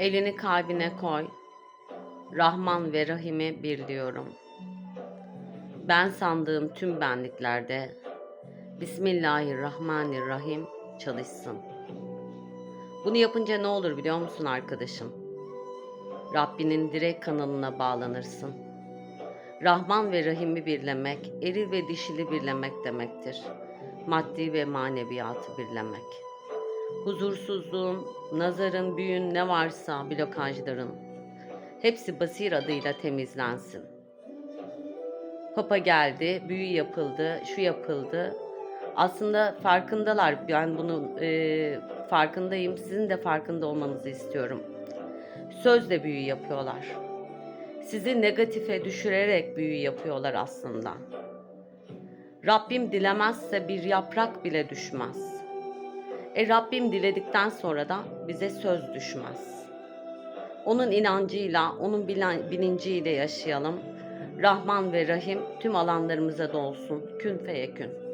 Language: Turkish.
Elini kalbine koy. Rahman ve Rahim'i birliyorum. Ben sandığım tüm benliklerde Bismillahirrahmanirrahim çalışsın. Bunu yapınca ne olur biliyor musun arkadaşım? Rabbinin direkt kanalına bağlanırsın. Rahman ve Rahim'i birlemek, eril ve dişili birlemek demektir. Maddi ve maneviyatı birlemek. Huzursuzluğun, nazarın, büyün ne varsa blokajların hepsi basir adıyla temizlensin. Papa geldi, büyü yapıldı, şu yapıldı. Aslında farkındalar. Ben bunun e, farkındayım. Sizin de farkında olmanızı istiyorum. Sözle büyü yapıyorlar. Sizi negatife düşürerek büyü yapıyorlar aslında. Rabbim dilemezse bir yaprak bile düşmez. E Rabbim diledikten sonra da bize söz düşmez. Onun inancıyla, onun bilinciyle yaşayalım. Rahman ve Rahim tüm alanlarımıza dolsun. Kün feyekün.